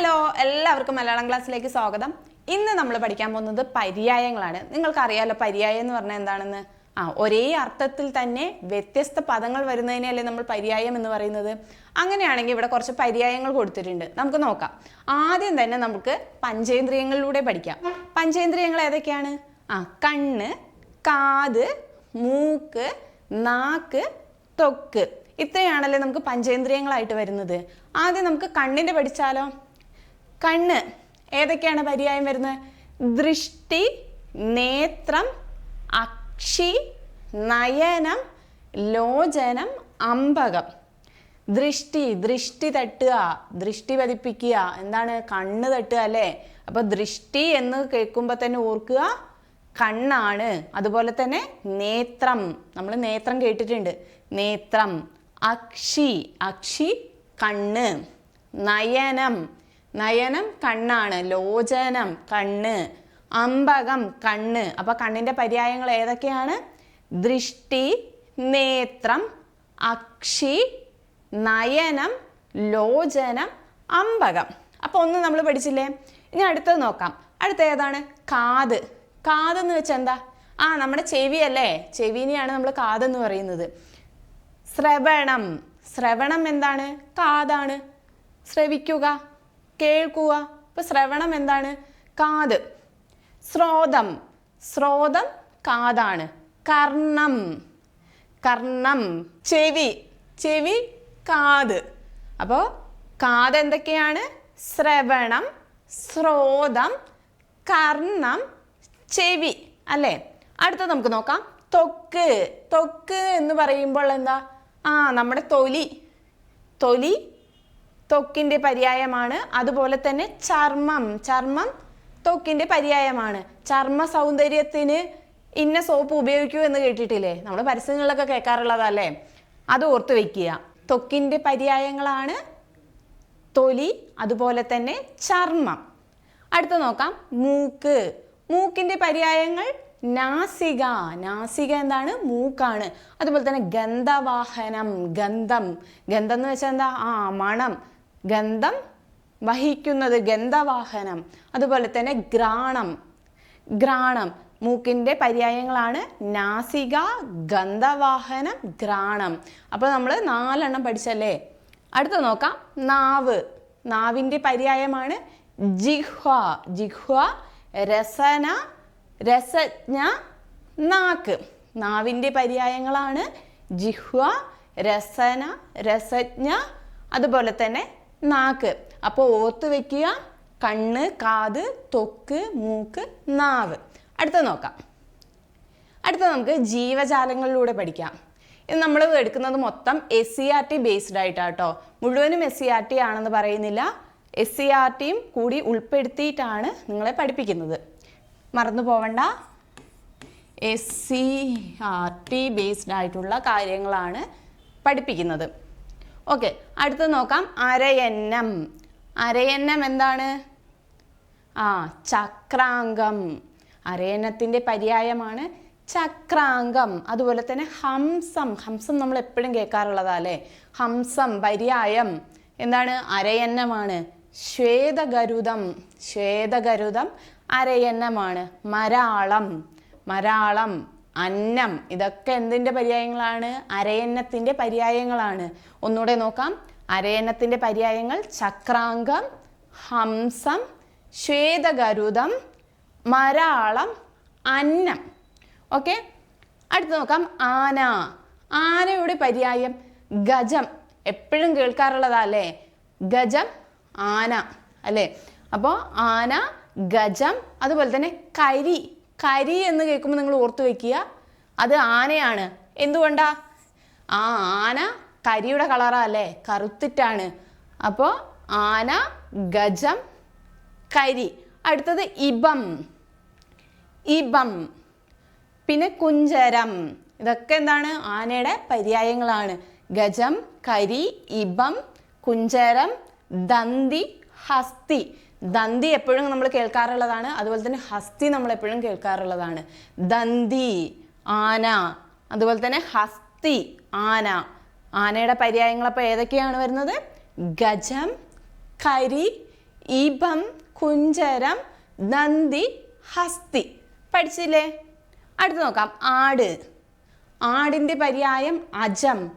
Hello എല്ലാവർക്കും മലയാളം ക്ലാസ്സിലേക്ക് സ്വാഗതം. ഇന്ന് നമ്മൾ പഠിക്കാൻ പോകുന്നത് പര്യായങ്ങളാണ്. നിങ്ങൾക്കറിയാലോ പര്യായം എന്ന് പറഞ്ഞാൽ എന്താണെന്ന്? ആ ഒരേ അർത്ഥത്തിൽ തന്നെ വ്യത്യസ്ത പദങ്ങൾ വരുന്നതിനെയല്ലേ നമ്മൾ പര്യായം എന്ന് പറയുന്നത്? അങ്ങനെയാണെങ്കിൽ ഇവിടെ കുറച്ച് പര്യായങ്ങൾ കൊടുത്തിട്ടുണ്ട്. നമുക്ക് നോക്കാം. ആദ്യം തന്നെ നമുക്ക് പഞ്ചേന്ദ്രിയങ്ങളിലൂടെ പഠിക്കാം. പഞ്ചേന്ദ്രിയങ്ങൾ ഏതൊക്കെയാണ്? ആ കണ്ണ് കാത് മൂക്ക് നാക്ക് തൊക്ക്. ഇത്രയാണല്ലേ നമുക്ക് പഞ്ചേന്ദ്രിയങ്ങളായിട്ട് വരുന്നത്. ആദ്യം നമുക്ക് കണ്ണിന്റെ പഠിച്ചാലോ? കണ്ണ്. ഏതൊക്കെയാണ് പര്യായം വരുന്നത്? ദൃഷ്ടി നേത്രം അക്ഷി നയനം ലോചനം അമ്പകം. ദൃഷ്ടി ദൃഷ്ടി തട്ടുക ദൃഷ്ടി പതിപ്പിക്കുക. എന്താണ്? കണ്ണ് തട്ടുക അല്ലേ? അപ്പോൾ ദൃഷ്ടി എന്ന് കേൾക്കുമ്പോൾ തന്നെ ഓർക്കുക കണ്ണാണ്. അതുപോലെ തന്നെ നേത്രം. നമ്മൾ നേത്രം കേട്ടിട്ടുണ്ട്. നേത്രം അക്ഷി അക്ഷി കണ്ണ്. നയനം നയനം കണ്ണാണ് ലോചനം കണ്ണ് അമ്പകം കണ്ണ്. അപ്പൊ കണ്ണിന്റെ പര്യായങ്ങൾ ഏതൊക്കെയാണ്? ദൃഷ്ടി നേത്രം അക്ഷി നയനം ലോചനം അമ്പകം. അപ്പൊ ഒന്ന് നമ്മൾ പഠിച്ചില്ലേ? ഇനി അടുത്തത് നോക്കാം. അടുത്ത ഏതാണ്? കാത്. കാതെന്ന് വെച്ചാൽ എന്താ? ആ നമ്മുടെ ചെവിയല്ലേ ചെവിനെയാണ് നമ്മൾ കാതെന്ന് പറയുന്നത്. ശ്രവണം. ശ്രവണം എന്താണ്? കാതാണ്. ശ്രവിക്കുക. കേൾക്കുക. ഇപ്പൊ ശ്രവണം എന്താണ്? കാത്. സ്രോതം സ്രോതം കാതാണ്. കർണം. കർണം. ചെവി. ചെവി കാത്. അപ്പോൾ കാത് എന്തൊക്കെയാണ്? ശ്രവണം സ്രോതം കർണം ചെവി. അല്ലേ? അടുത്ത നമുക്ക് നോക്കാം. തൊക്ക്. തൊക്ക് എന്ന് പറയുമ്പോൾ എന്താ? ആ നമ്മുടെ തൊലി. തൊലി ത്വക്കിന്റെ പര്യായമാണ്. അതുപോലെ തന്നെ ചർമ്മം. ചർമ്മം ത്വക്കിന്റെ പര്യായമാണ്. ചർമ്മ സൗന്ദര്യത്തിന് ഇന്ന സോപ്പ് ഉപയോഗിക്കൂ എന്ന് കേട്ടിട്ടില്ലേ? നമ്മൾ പരസ്യങ്ങളിലൊക്കെ കേൾക്കാറുള്ളതല്ലേ? അത് ഓർത്ത് വെക്കുക. ത്വക്കിന്റെ പര്യായങ്ങളാണ് തൊലി അതുപോലെ തന്നെ ചർമ്മം. അടുത്ത നോക്കാം. മൂക്ക്. മൂക്കിന്റെ പര്യായങ്ങൾ നാസിക. നാസിക എന്താണ്? മൂക്കാണ്. അതുപോലെ തന്നെ ഗന്ധവാഹനം ഗന്ധം. ഗന്ധം എന്ന് വെച്ചാൽ എന്താ? ആ മണം. ഗന്ധം വഹിക്കുന്നത് ഗന്ധവാഹനം അതുപോലെ തന്നെ ഗ്രാണം. ഗ്രാണം മൂക്കിന്റെ പര്യായങ്ങളാണ്. നാസിക ഗന്ധവാഹനം ഗ്രാണം. അപ്പോൾ നമ്മൾ നാലെണ്ണം പഠിച്ചല്ലേ? അടുത്ത നോക്കാം. നാവ്. നാവിന്റെ പര്യായമാണ് ജിഹ്വ. ജിഹ്വ രസന രസജ്ഞ നാക്ക്. നാവിന്റെ പര്യായങ്ങളാണ് ജിഹ്വ രസന രസജ്ഞ അതുപോലെ തന്നെ നാക്ക്. അപ്പോൾ ഓർത്ത് വെക്കുക കണ്ണ് കാത് തൊക്ക് മൂക്ക് നാവ്. അടുത്ത നോക്കാം. അടുത്ത നമുക്ക് ജീവജാലങ്ങളിലൂടെ പഠിക്കാം. ഇത് നമ്മൾ എടുക്കുന്നത് മൊത്തം S C R T based ആയിട്ടാട്ടോ. മുഴുവനും എസ് സി ആർ ടി ആണെന്ന് പറയുന്നില്ല. എസ് സി ആർ ടിയും കൂടി ഉൾപ്പെടുത്തിയിട്ടാണ് നിങ്ങളെ പഠിപ്പിക്കുന്നത്. മറന്നു പോവണ്ട. S C R T based ആയിട്ടുള്ള കാര്യങ്ങളാണ് പഠിപ്പിക്കുന്നത്. ഓക്കെ അടുത്ത് നോക്കാം. അരയന്നം. അരയന്നം എന്താണ്? ആ ചക്രാംഗം. അരയന്നത്തിന്റെ പര്യായമാണ് ചക്രാംഗം. അതുപോലെ തന്നെ ഹംസം. ഹംസം നമ്മൾ എപ്പോഴും കേൾക്കാറുള്ളതാ അല്ലേ ഹംസം പര്യായം. എന്താണ്? അരയന്നമാണ്. ശ്വേതഗരുതം. ശ്വേതഗരുതം അരയന്നമാണ്. മരാളം. മരാളം. അന്നം. ഇതൊക്കെ എന്തിന്റെ പര്യായങ്ങളാണ്? അരയന്നത്തിന്റെ പര്യായങ്ങളാണ്. ഒന്നുകൂടെ നോക്കാം. അരയന്നത്തിന്റെ പര്യായങ്ങൾ ചക്രാംഗം ഹംസം ശ്വേതഗരുതം മരാളം അന്നം. ഓക്കെ? അടുത്ത് നോക്കാം. ആന. ആനയുടെ പര്യായം ഗജം. എപ്പോഴും കേൾക്കാറുള്ളതാ അല്ലേ? ഗജം ആന അല്ലേ? അപ്പോൾ ആന ഗജം അതുപോലെ തന്നെ കരി. കരി എന്ന് കേൾക്കുമ്പോൾ നിങ്ങൾ ഓർത്തു വെക്കുക. അത് ആനയാണ്. എന്തുകൊണ്ടാ? ആ ആന കരിയുടെ കളറാ അല്ലേ? കറുത്തിട്ടാണ്. അപ്പോൾ ആന ഗജം കരി. അടുത്തത് ഇബം. ഇബം. പിന്നെ കുഞ്ചരം. ഇതൊക്കെ എന്താണ്? ആനയുടെ പര്യായങ്ങളാണ്. ഗജം കരി ഇബം കുഞ്ചരം ദന്തി ഹസ്തി. ദന്തി എപ്പോഴും നമ്മൾ കേൾക്കാറുള്ളതാണ്. അതുപോലെ തന്നെ ഹസ്തി നമ്മൾ എപ്പോഴും കേൾക്കാറുള്ളതാണ്. ദന്തി ആന അതുപോലെ തന്നെ ഹസ്തി ആന. ആനയുടെ പര്യായങ്ങൾ അപ്പോൾ ഏതൊക്കെയാണ് വരുന്നത്? ഗജം കരി ഇബം കുഞ്ചരം നന്ദി ഹസ്തി. പഠിച്ചില്ലേ? അടുത്ത് നോക്കാം. ആട്. ആടിന്റെ പര്യായം അജം.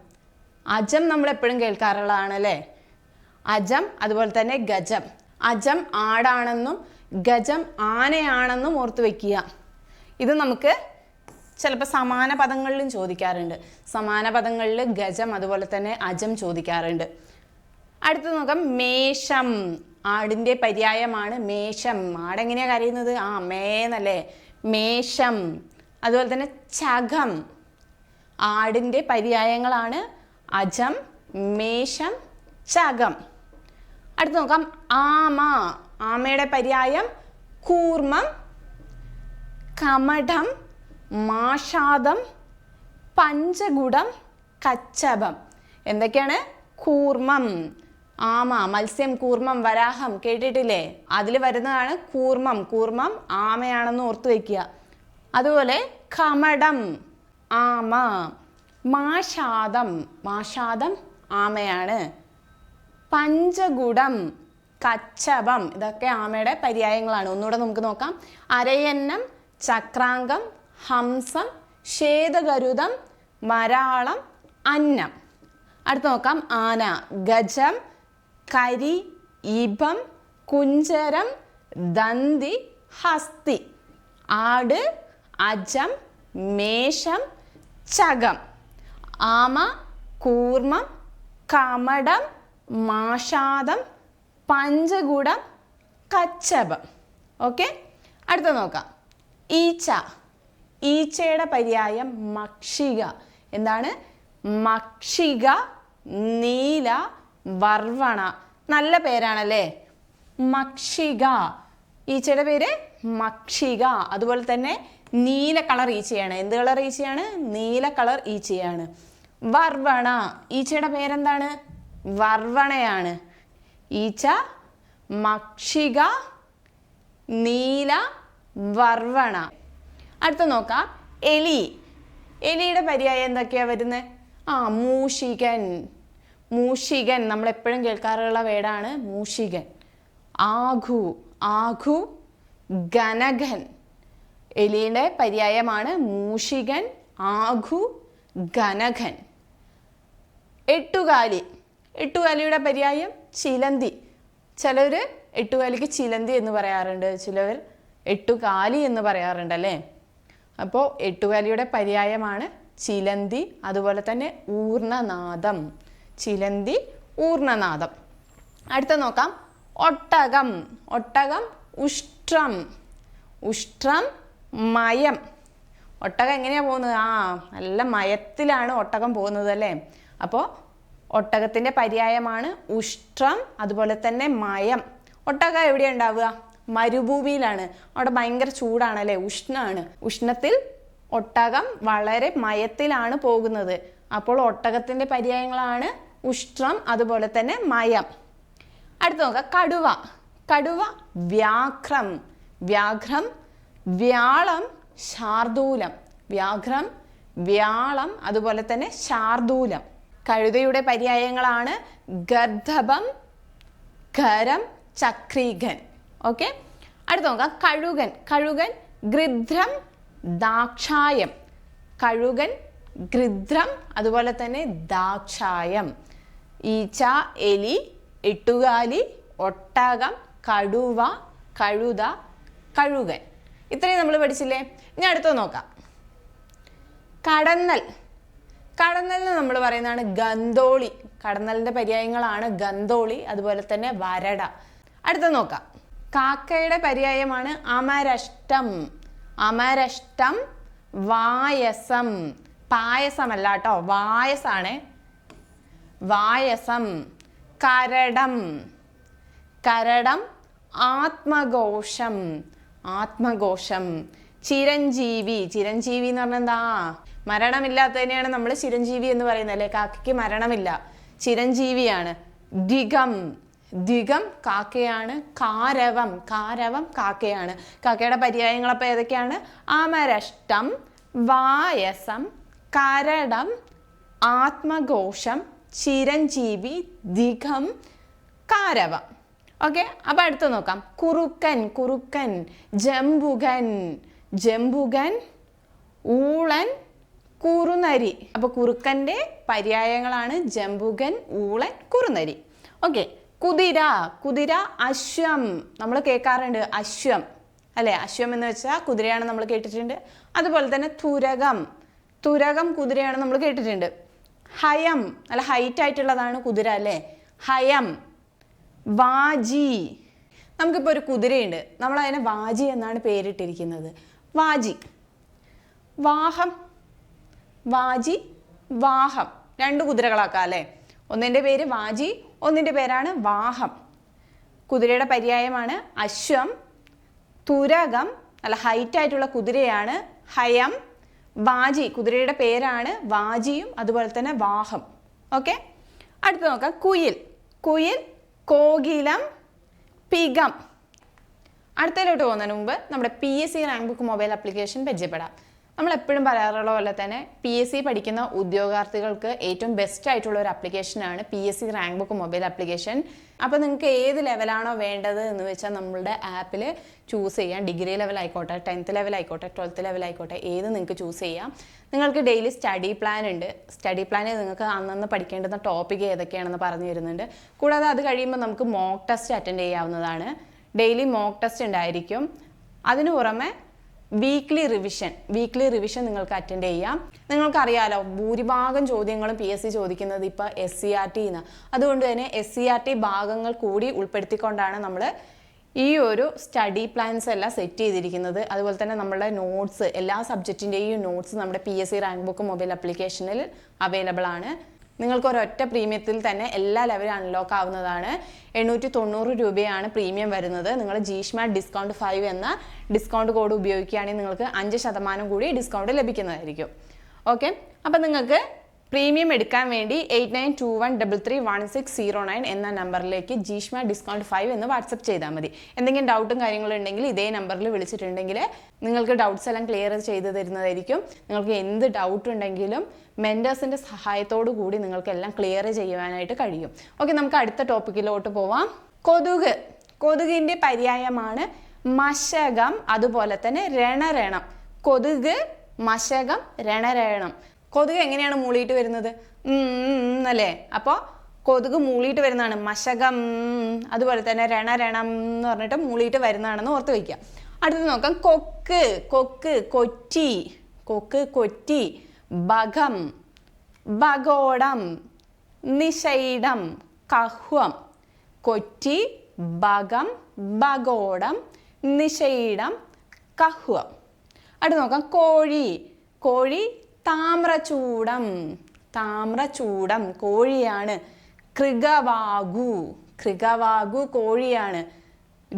അജം നമ്മൾ എപ്പോഴും കേൾക്കാറുള്ളതാണ് അല്ലേ? അജം അതുപോലെ തന്നെ ഗജം. അജം ആടാണെന്നും ഗജം ആനയാണെന്നും ഓർത്തു വെക്കുക. ഇത് നമുക്ക് ചിലപ്പോൾ സമാന പദങ്ങളിലും ചോദിക്കാറുണ്ട്. സമാന പദങ്ങളിൽ ഗജം അതുപോലെ തന്നെ അജം ചോദിക്കാറുണ്ട്. അടുത്ത നോക്കാം. മേഷം ആടിന്റെ പര്യായമാണ് മേഷം ആടെങ്ങനെയാ കരയുന്നത്? ആ മേന്നല്ലേ. മേഷം അതുപോലെ തന്നെ ചകം. ആടിന്റെ പര്യായങ്ങളാണ് അജം മേഷം ചകം. അടുത്ത് നോക്കാം. ആമ. ആമയുടെ പര്യായം കൂർമ്മം കമഠം മാഷാദം പഞ്ചഗുഡം കച്ചപം. എന്തൊക്കെയാണ്? കൂർമ്മം ആമ മത്സ്യം കൂർമ്മം വരാഹം കേട്ടിട്ടില്ലേ? അതിൽ വരുന്നതാണ് കൂർമ്മം കൂർമ്മം ആമയാണെന്ന് ഓർത്തു വയ്ക്കുക അതുപോലെ കമടം ആമ മാഷാദം. മാഷാദം ആമയാണ്. പഞ്ചഗുഡം കച്ചപം ഇതൊക്കെ ആമയുടെ പര്യായങ്ങളാണ്. ഒന്നുകൂടെ നമുക്ക് നോക്കാം. അരയന്നം ചക്രാങ്കം ഹംസം ശ്വേതഗരുതം മരാളം അന്നം. അടുത്ത് നോക്കാം. ആന ഗജം കരി ഇബം കുഞ്ചരം ദന്തി ഹസ്തി. ആട് അജം മേഷം ചകം. ആമ കൂർമ്മം കമടം മാഷാദം പഞ്ചകൂടം കച്ചപം ഓക്കെ? അടുത്ത നോക്കാം. ഈച്ച. ഈച്ചയുടെ പര്യായം മക്ഷിക. എന്താണ്? മക്ഷിക നീല വർവണ. നല്ല പേരാണല്ലേ? മക്ഷിക. ഈച്ചയുടെ പേര് മക്ഷിക. അതുപോലെ തന്നെ നീല കളർ ഈച്ചയാണ്. എന്ത് കളർ ഈച്ചയാണ്? നീല കളർ ഈച്ചയാണ്. വർവണ. ഈച്ചയുടെ പേരെന്താണ്? വർവണയാണ്. ഈച്ച മക്ഷിക നീല വർവണ. അടുത്ത നോക്കാം. എലി. എലിയുടെ പര്യായം എന്തൊക്കെയാ വരുന്നത് ആ മൂഷികൻ. മൂഷികൻ. നമ്മൾ എപ്പോഴും കേൾക്കാറുള്ള വേടാണ് മൂഷികൻ. ആഘു. ആഘു ഗനകൻ എലിയുടെ പര്യായമാണ് മൂഷികൻ ആഘു ഗനകൻ എട്ടുകാലി. എട്ടുകാലിയുടെ പര്യായം ചിലന്തി. ചിലർ എട്ടുകാലിക്ക് ചിലന്തി എന്ന് പറയാറുണ്ട് ചിലവർ എട്ടുകാലി എന്ന് പറയാറുണ്ട് അല്ലേ? അപ്പോൾ എട്ടുകാലിയുടെ പര്യായമാണ് ചിലന്തി അതുപോലെ തന്നെ ഊർണനാദം. ചിലന്തി ഊർണനാദം. അടുത്ത നോക്കാം. ഒട്ടകം. ഒട്ടകം ഉഷ്ട്രം. ഉഷ്ട്രം മയം. ഒട്ടകം എങ്ങനെയാണ് പോകുന്നത്? ആ നല്ല മയത്തിലാണ് ഒട്ടകം പോകുന്നത് അല്ലേ? അപ്പോൾ ഒട്ടകത്തിന്റെ പര്യായമാണ് ഉഷ്ട്രം അതുപോലെ തന്നെ മയം. ഒട്ടക എവിടെയാണ് ഉണ്ടാവുക? മരുഭൂമിയിലാണ്. അവിടെ ഭയങ്കര ചൂടാണ് അല്ലേ ഉഷ്ണമാണ് ഉഷ്ണത്തിൽ ഒട്ടകം വളരെ മയത്തിലാണ് പോകുന്നത്. അപ്പോൾ ഒട്ടകത്തിന്റെ പര്യായങ്ങളാണ് ഉഷ്ട്രം അതുപോലെ തന്നെ മയം. അടുത്ത നോക്കാം കടുവ. കടുവ വ്യാഘ്രം. വ്യാഘ്രം വ്യാളം ശാർദൂലം. വ്യാഘ്രം വ്യാളം അതുപോലെ തന്നെ ശാർദൂലം. കഴുതയുടെ പര്യായങ്ങളാണ് ഗർദ്ധപം ഖരം ചക്രീഗൻ ഓക്കെ? അടുത്ത നോക്കാം. കഴുകൻ. കഴുകൻ ഗൃധ്രം ദാക്ഷായം. കഴുകൻ ഗൃധ്രം അതുപോലെ തന്നെ ദാക്ഷായം. ഈച്ച എലി എട്ടുകാലി ഒട്ടകം കടുവ കഴുത കഴുകൻ. ഇത്രയും നമ്മൾ പഠിച്ചില്ലേ? ഇനി അടുത്തത് നോക്കാം. കടന്നൽ. കടന്നലിന് നമ്മൾ പറയുന്നതാണ് ഗന്തോളി കടന്നലിന്റെ പര്യായങ്ങളാണ് ഗന്തോളി അതുപോലെ തന്നെ വരട. അടുത്ത നോക്കാം. കാക്കയുടെ പര്യായമാണ് അമരഷ്ടം. അമരഷ്ടം വായസം. പായസമല്ല കേട്ടോ വായസാണ്. വായസം കരടം. കരടം ആത്മഘോഷം. ആത്മഘോഷം. ചിരഞ്ജീവി. ചിരഞ്ജീവി എന്ന് പറഞ്ഞാൽ എന്താ? മരണമില്ലാത്തതിനെയാണ് നമ്മൾ ചിരഞ്ജീവി എന്ന് പറയുന്നത് അല്ലേ? കാക്കയ്ക്ക് മരണമില്ല. ചിരഞ്ജീവിയാണ്. ദിഗം. ദിഗം കാക്കയാണ് കാരവം. കാരവം കാക്കയാണ്. കാക്കയുടെ പര്യായങ്ങൾ അപ്പോൾ ഏതൊക്കെയാണ്? അമരഷ്ടം വായസം കരടം ആത്മഘോഷം ചിരഞ്ജീവി ദിഗം കാരവം. ഓക്കെ? അപ്പോൾ അടുത്ത് നോക്കാം. കുറുക്കൻ കുറുക്കൻ ജംബുകൻ ജംബുകൻ ഊളൻ കുറുനരി. അപ്പൊ കുറുക്കന്റെ പര്യായങ്ങളാണ് ജംബുകൻ ഊളൻ കുറുനരി. ഓക്കെ കുതിര കുതിര അശ്വം. നമ്മൾ കേൾക്കാറുണ്ട് അശ്വം. അല്ലെ? അശ്വം എന്ന് വെച്ചാൽ കുതിരയാണ് നമ്മൾ കേട്ടിട്ടുണ്ട്. അതുപോലെ തന്നെ തുരകം. തുരകം കുതിരയാണ് നമ്മൾ കേട്ടിട്ടുണ്ട്. ഹയം. അല്ല ഹൈറ്റ് ആയിട്ടുള്ളതാണ് കുതിര അല്ലേ? ഹയം. വാജി. നമുക്കിപ്പോൾ ഒരു കുതിരയുണ്ട്. നമ്മൾ അതിനെ വാജി എന്നാണ് പേരിട്ടിരിക്കുന്നത്. വാജി. വാഹം. വാജി വാഹം. രണ്ട് കുതിരകളാക്കാം അല്ലേ? ഒന്നിന്റെ പേര് വാജി ഒന്നിന്റെ പേരാണ് വാഹം. കുതിരയുടെ പര്യായമാണ് അശ്വം തുരകം അല്ല ഹൈറ്റ് ആയിട്ടുള്ള കുതിരയാണ് ഹയം. വാജി കുതിരയുടെ പേരാണ് വാജിയും അതുപോലെ തന്നെ വാഹം. ഓക്കെ? അടുത്ത് നോക്കാം. കുയിൽ. കുയിൽ കോകിലം പികം അടുത്തതിലോട്ട് പോകുന്നതിന് മുമ്പ് നമ്മുടെ P S C rank book mobile application പരിചയപ്പെടാം. നമ്മൾ എപ്പോഴും പറയാറുള്ള പോലെ തന്നെ പി എസ് സി പഠിക്കുന്ന ഉദ്യോഗാർത്ഥികൾക്ക് ഏറ്റവും ബെസ്റ്റ് ആയിട്ടുള്ള ഒരു ആപ്ലിക്കേഷനാണ് P S C rank book mobile application അപ്പോൾ നിങ്ങൾക്ക് ഏത് ലെവലാണോ വേണ്ടത് എന്ന് വെച്ചാൽ നമ്മളുടെ ആപ്പിൽ ചൂസ് ചെയ്യാം. ഡിഗ്രി ലെവൽ ആയിക്കോട്ടെ ടെൻത്ത് ലെവൽ ആയിക്കോട്ടെ ട്വൽത്ത് ലെവൽ ആയിക്കോട്ടെ ഏത് നിങ്ങൾക്ക് ചൂസ് ചെയ്യാം. നിങ്ങൾക്ക് ഡെയിലി സ്റ്റഡി പ്ലാൻ ഉണ്ട്. സ്റ്റഡി പ്ലാനിൽ നിങ്ങൾക്ക് അന്നന്ന് പഠിക്കേണ്ടുന്ന ടോപ്പിക് ഏതൊക്കെയാണെന്ന് പറഞ്ഞു തരുന്നുണ്ട്. കൂടാതെ അത് കഴിയുമ്പോൾ നമുക്ക് മോക്ക് ടെസ്റ്റ് അറ്റൻഡ് ചെയ്യാവുന്നതാണ്. ഡെയിലി മോക്ക് ടെസ്റ്റ് ഉണ്ടായിരിക്കും. അതിനു പുറമെ വീക്ക്ലി റിവിഷൻ വീക്ക്ലി റിവിഷൻ നിങ്ങൾക്ക് അറ്റൻഡ് ചെയ്യാം. നിങ്ങൾക്കറിയാലോ ഭൂരിഭാഗം ചോദ്യങ്ങളും പി എസ് സി ചോദിക്കുന്നത് ഇപ്പോൾ എസ് സി ആർ ടി അതുകൊണ്ട് തന്നെ എസ് സി ആർ ടി ഭാഗങ്ങൾ കൂടി ഉൾപ്പെടുത്തിക്കൊണ്ടാണ് നമ്മൾ ഈ ഒരു സ്റ്റഡി പ്ലാൻസ് എല്ലാം സെറ്റ് ചെയ്തിരിക്കുന്നത്. അതുപോലെ തന്നെ നമ്മുടെ നോട്ട്സ് എല്ലാ സബ്ജക്റ്റിന്റെയും നോട്ട്സ് നമ്മുടെ P S C rank book mobile ആപ്ലിക്കേഷനിൽ അവൈലബിൾ ആണ്. നിങ്ങൾക്ക് ഒരൊറ്റ പ്രീമിയത്തിൽ തന്നെ എല്ലാ ലെവലും അൺലോക്ക് ആവുന്നതാണ്. എണ്ണൂറ്റി തൊണ്ണൂറ് രൂപയാണ് പ്രീമിയം വരുന്നത്. നിങ്ങൾ ജീഷ്മാ ഡിസ്കൗണ്ട് ഫൈവ് എന്ന ഡിസ്കൗണ്ട് കോഡ് ഉപയോഗിക്കുകയാണെങ്കിൽ നിങ്ങൾക്ക് അഞ്ച് ശതമാനം കൂടി ഡിസ്കൗണ്ട് ലഭിക്കുന്നതായിരിക്കും. ഓക്കെ അപ്പം നിങ്ങൾക്ക് പ്രീമിയം എടുക്കാൻ വേണ്ടി eight nine two one double three one six zero nine എന്ന നമ്പറിലേക്ക് ജീഷ്മ ഡിസ്കൗണ്ട് ഫൈവ് എന്ന് വാട്സപ്പ് ചെയ്താൽ മതി. എന്തെങ്കിലും ഡൗട്ടും കാര്യങ്ങളും ഉണ്ടെങ്കിൽ ഇതേ നമ്പറിൽ വിളിച്ചിട്ടുണ്ടെങ്കിൽ നിങ്ങൾക്ക് ഡൗട്ട്സ് എല്ലാം ക്ലിയർ ചെയ്ത് തരുന്നതായിരിക്കും. നിങ്ങൾക്ക് എന്ത് ഡൗട്ട് ഉണ്ടെങ്കിലും മെന്റേഴ്സിന്റെ സഹായത്തോടു കൂടി നിങ്ങൾക്ക് എല്ലാം ക്ലിയർ ചെയ്യുവാനായിട്ട് കഴിയും. ഓക്കെ നമുക്ക് അടുത്ത ടോപ്പിക്കിലോട്ട് പോവാം. കൊതുക്. കൊതുകിന്റെ പര്യായമാണ് മശകം അതുപോലെ തന്നെ രണരണം. കൊതുക് മശകം രണരണം. കൊതുക് എങ്ങനെയാണ് മൂളിയിട്ട് വരുന്നത്? അല്ലേ അപ്പോൾ കൊതുക് മൂളിയിട്ട് വരുന്നതാണ്. മശകം അതുപോലെ തന്നെ രണരണം എന്ന് പറഞ്ഞിട്ട് മൂളിയിട്ട് വരുന്നതാണെന്ന് ഓർത്ത് വയ്ക്കുക അടുത്ത് നോക്കാം. കൊക്ക് കൊക്ക് കൊറ്റി. കൊക്ക് കൊറ്റി. ബകം ബഗോടം നിഷൈഡം കഹ്വം. കൊറ്റി ബഗം ബഗോടം നിഷൈഡം കഹ്വം. അടുത്ത് നോക്കാം കോഴി. കോഴി താമ്രചൂടം. താമ്രചൂടം കോഴിയാണ്. കൃഗവാഗു കൃഗവാഗു കോഴിയാണ്.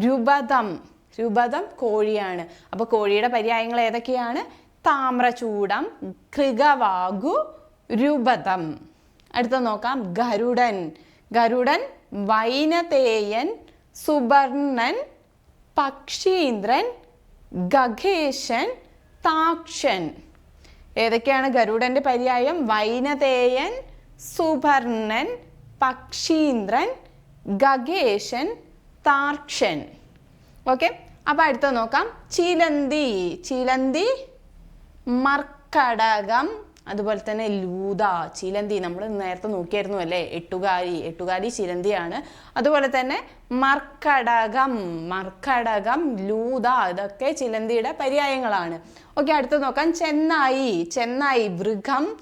രുപതം. രുപതം കോഴിയാണ്. അപ്പോൾ കോഴിയുടെ പര്യായങ്ങൾ ഏതൊക്കെയാണ്? താമ്രചൂടം കൃഗവാഗു രൂപതം. അടുത്ത നോക്കാം. ഗരുഡൻ. ഗരുഡൻ വൈനതേയൻ സുബർണൻ പക്ഷീന്ദ്രൻ ഗഗേശൻ താക്ഷൻ. ഏതൊക്കെയാണ് ഗരുഡന്റെ പര്യായം? വൈനതേയൻ സുബർണൻ പക്ഷീന്ദ്രൻ ഗഗേശൻ താർക്ഷൻ ഓക്കെ. അപ്പൊ അടുത്ത നോക്കാം. ചിലന്തി. ചിലന്തി മർക്കടകം അതുപോലെ തന്നെ ലൂത ചിലന്തി. നമ്മൾ നേരത്തെ നോക്കിയായിരുന്നു അല്ലേ? എട്ടുകാരി എട്ടുകാരി ചിലന്തിയാണ്. അതുപോലെ തന്നെ മർക്കടകം മർക്കടകം ലൂത ഇതൊക്കെ ചിലന്തിയുടെ പര്യായങ്ങളാണ്. ഓക്കെ അടുത്ത് നോക്കാം. ചെന്നായി ചെന്നായി വൃഗം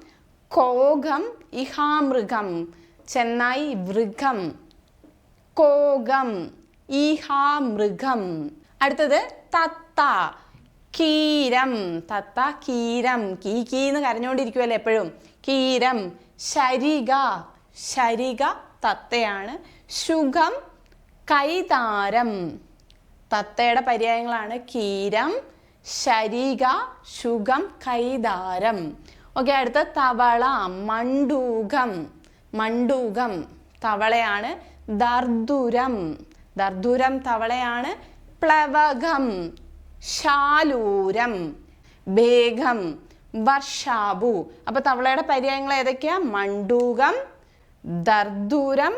കോകം ഇഹാമൃഗം. ചെന്നായി വൃഗം കോകം ഇഹാമൃഗം. അടുത്തത് തത്ത. കീരം. തത്ത കീരം. കീ കീ എന്ന് കരഞ്ഞുകൊണ്ടിരിക്കുമല്ലോ എപ്പോഴും? കീരം. ശരിക ശരിക തത്തയാണ്. ശുഖം കൈതാരം. തത്തയുടെ പര്യായങ്ങളാണ് കീരം ശരിക ശുഖം കൈതാരം. ഓക്കെ അടുത്ത തവള മണ്ടൂകം. മണ്ടൂകം തവളയാണ് ദർദുരം. ദർദുരം തവളയാണ് പ്ലവകം. ശാലൂരം വേഗം വർഷാബു. അപ്പൊ തവളയുടെ പര്യായങ്ങൾ ഏതൊക്കെയാ? മണ്ടൂകം ദർദൂരം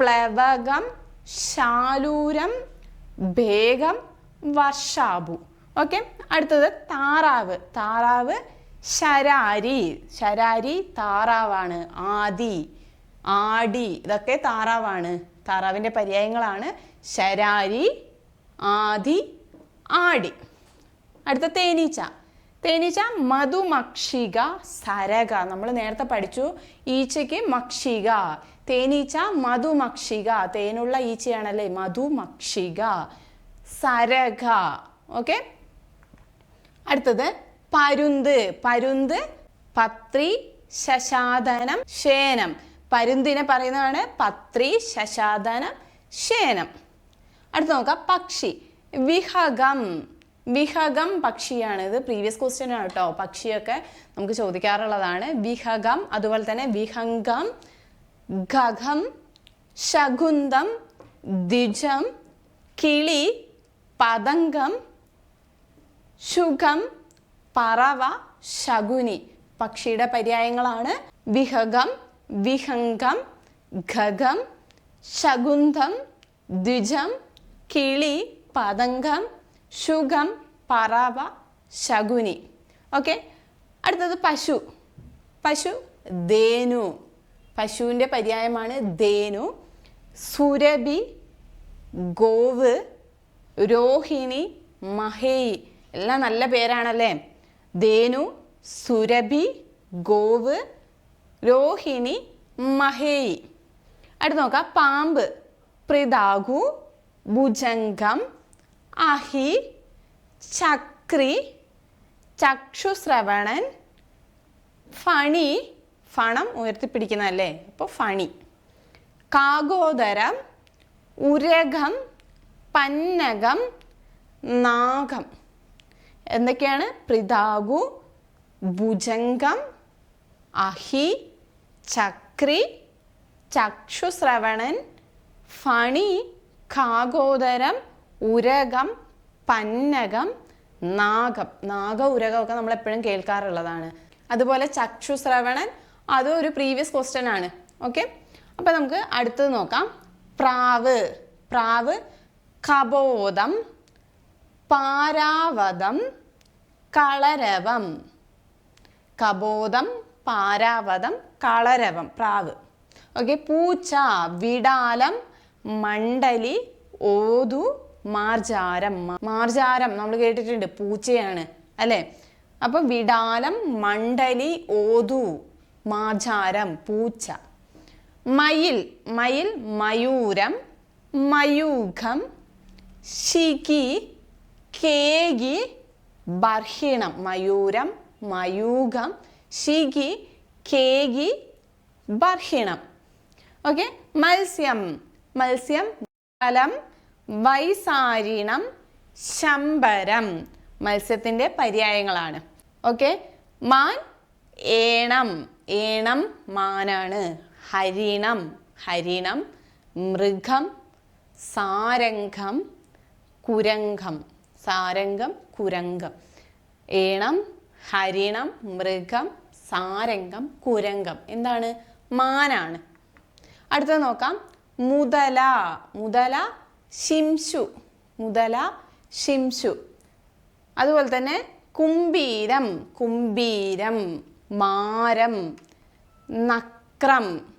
പ്ലവകം ശാലൂരം വേഗം വർഷാബു. ഓക്കെ? അടുത്തത് താറാവ്. താറാവ് ശരാരി. ശരാരി താറാവാണ്. ആദി ആടി. ഇതൊക്കെ താറാവാണ്. താറാവിന്റെ പര്യായങ്ങളാണ്. ശരാരി ആദി ആടി. അടുത്ത തേനീച്ച. തേനീച്ച മധുമക്ഷിക സരക. നമ്മൾ നേരത്തെ പഠിച്ചു ഈച്ചയ്ക്ക് മക്ഷിക. തേനീച്ച മധുമക്ഷിക. തേനുള്ള ഈച്ചയാണല്ലേ? മധുമക്ഷിക. സരക. ഓക്കെ? അടുത്തത് പരുന്ത്. പരുന്ത് പത്രി ശശാദനം ശേനം. പരുന്തിനെ പറയുന്നതാണ് പത്രി ശശാദനം ശേനം. അടുത്ത് നോക്കാം. പക്ഷി. വിഹകം. വിഹകം പക്ഷിയാണ് ഇത് പ്രീവിയസ് ക്വസ്റ്റ്യൻ ആണ് കേട്ടോ. പക്ഷിയൊക്കെ നമുക്ക് ചോദിക്കാറുള്ളതാണ്. വിഹകം അതുപോലെ തന്നെ വിഹംഗം ഗഗം ശകുന്തം ദ്വിജം കിളി പതംഗം ശുഖം പറവ ശകുനി. പക്ഷിയുടെ പര്യായങ്ങളാണ്. വിഹകം വിഹംഗം ഖഗം ശകുന്തം ദ്വിജം കിളി പതംഗം ശുഖം പറവ ശകുനി. ഓക്കെ? അടുത്തത് പശു. പശു ധേനു. പശുവിന്റെ പര്യായമാണ് ധേനു. സുരഭി ഗോവ് രോഹിണി മഹേയി. എല്ലാം നല്ല പേരാണല്ലേ? ധേനു സുരഭി ഗോവ് രോഹിണി മഹേയി. അടുത്ത് നോക്കാം. പാമ്പ്. പ്രിതാഗു ഭുജംഗം അഹി ചക്രി ചക്ഷുശ്രവണൻ ഫണി ഫണം ഉയർത്തിപ്പിടിക്കുന്നതല്ലേ? അപ്പോൾ ഫണി. കാഗോദരം ഉരകം പന്നകം നാഗം. എന്തൊക്കെയാണ്? പ്രിതാഗു ഭുജംഗം അഹി ചക്രി ചക്ഷുശ്രവണൻ ഫണി കാഗോദരം ഉരകം പന്നകം നാഗം. നാഗ ഉരകമൊക്കെ നമ്മൾ എപ്പോഴും കേൾക്കാറുള്ളതാണ്. അതുപോലെ ചക്ഷുശ്രവണൻ അതും ഒരു പ്രീവിയസ് ക്വസ്റ്റ്യൻ ആണ്. ഓക്കെ അപ്പോൾ നമുക്ക് അടുത്തത് നോക്കാം. പ്രാവ്. പ്രാവ് കബോധം പാരാവതം കളരവം. കബോധം പാരാവതം കളരവം. പ്രാവ്. ഓക്കെ പൂച്ച വിടാലം മണ്ഡലി ഓതു മാർജാരം മാർജാരം നമ്മൾ കേട്ടിട്ടുണ്ട് പൂച്ചയാണ് അല്ലേ? അപ്പൊ വിടാലം മണ്ഡലി ഓതു മാർജാരം പൂച്ച. മയിൽ മയിൽ മയൂരം മയൂഖം ശിഖി കേകി ബർഹിണം മയൂരം മയൂഖം ശിഖി കേകി ബർഹിണം. ഓക്കെ? മത്സ്യം മത്സ്യം ഫലം വൈസാരിണം ശമ്പരം. മത്സ്യത്തിന്റെ പര്യായങ്ങളാണ്. Okay man ഏണം. ഏണം മാനാണ്. ഹരിണം. ഹരിണം മൃഗം. സാരംഗം കുരംഗം. സാരംഗം കുരംഗം. ഏണം ഹരിണം മൃഗം. സാരംഗം കുരംഗം. എന്താണ്? മാനാണ്. അടുത്തത് നോക്കാം. മുതല. മുതല ശിംശു മുതല ശിംശു അതുപോലെ തന്നെ കുംഭീരം കുംഭീരം മാരം നക്രം.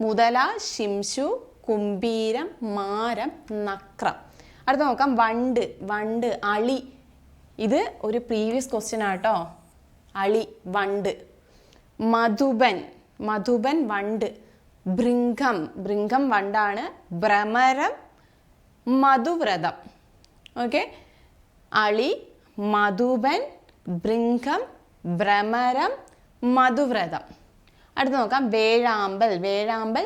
മുതല ശിംശു കുംഭീരം മാരം നക്രം. അടുത്ത നോക്കാം വണ്ട് വണ്ട് അളി. ഇത് ഒരു പ്രീവിയസ് ക്വസ്റ്റ്യൻ ആട്ടോ. അളി വണ്ട്. മധുബൻ മധുബൻ വണ്ട്. ഭൃംഗം ഭൃംഗം വണ്ടാണ്. ഭ്രമരം മധുവ്രതം. ഓക്കെ അളി മധുബൻ ബൃംഗം ഭ്രമരം മധുവ്രതം. അടുത്ത് നോക്കാം. വേഴാമ്പൽ. വേഴാമ്പൽ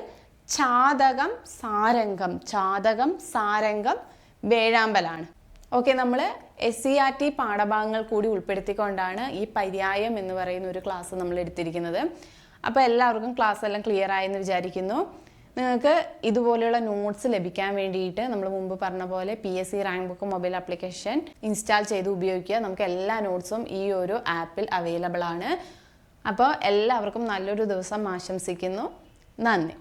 ചാതകം സാരംഗം. ചാതകം സാരംഗം വേഴാമ്പലാണ്. ഓക്കെ നമ്മൾ എസ് സി ആർ ടി പാഠഭാഗങ്ങൾ കൂടി ഉൾപ്പെടുത്തിക്കൊണ്ടാണ് ഈ പര്യായം എന്ന് പറയുന്ന ഒരു ക്ലാസ് നമ്മൾ എടുത്തിരിക്കുന്നത് അപ്പോൾ എല്ലാവർക്കും ക്ലാസ് എല്ലാം ക്ലിയർ ആയെന്ന് വിചാരിക്കുന്നു. നിങ്ങൾക്ക് ഇതുപോലെയുള്ള നോട്ട്സ് ലഭിക്കാൻ വേണ്ടിയിട്ട് നമ്മൾ മുമ്പ് പറഞ്ഞ പോലെ P S C rank book mobile application install ചെയ്ത് ഉപയോഗിക്കുക. നമുക്ക് എല്ലാ നോട്ട്സും ഈ ഒരു ആപ്പിൽ അവൈലബിൾ ആണ്. അപ്പോൾ എല്ലാവർക്കും നല്ലൊരു ദിവസം ആശംസിക്കുന്നു. നന്ദി.